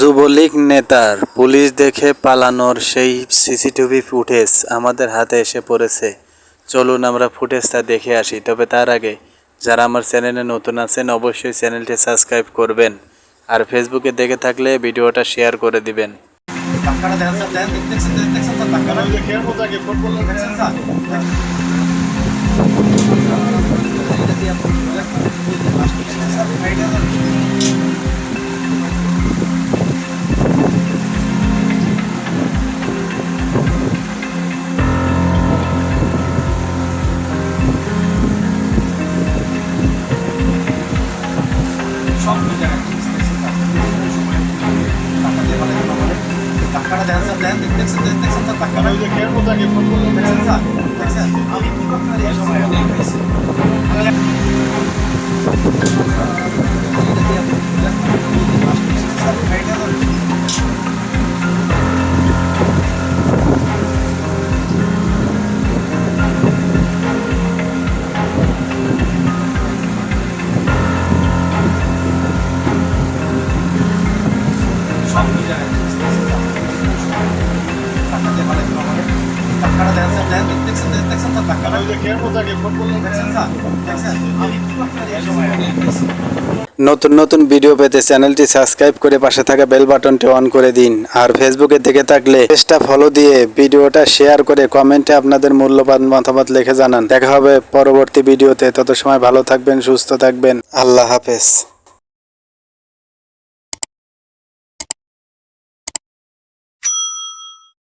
যুবলীগ নেতার পুলিশ দেখে পালানোর সেই সিসিটিভি ফুটেজ আমাদের হাতে এসে পড়েছে চলুন আমরা ফুটেজটা দেখে আসি তবে তার আগে যারা আমার চ্যানেলে নতুন আছেন অবশ্যই চ্যানেলটি সাবস্ক্রাইব করবেন আর ফেসবুকে দেখে থাকলে ভিডিওটা শেয়ার করে দিবেন সব জায়গায় টাকা দিয়ে ভালো টাকাটা দেন দেখছেন দেখছেন টাকাটা ওই যে ফুটবল দেখছেন স্যার? দেখছেন দেখছেন স্যার টাকাটা ওই যে মতো আগে ফুটবল দেখছেন স্যার দেখছেন? আমি কি পেয়েছি নতুন নতুন ভিডিও পেতে চ্যানেলটি সাবস্ক্রাইব করে পাশে থাকা বেল বাটনটি অন করে দিন। আর ফেসবুকে দেখে থাকলে পেজটা ফলো দিয়ে ভিডিওটা শেয়ার করে কমেন্টে আপনাদের মূল্যবান মতামত লিখে জানান। দেখা হবে পরবর্তী ভিডিওতে তত সময় ভালো থাকবেন সুস্থ থাকবেন। আল্লাহ হাফেজ।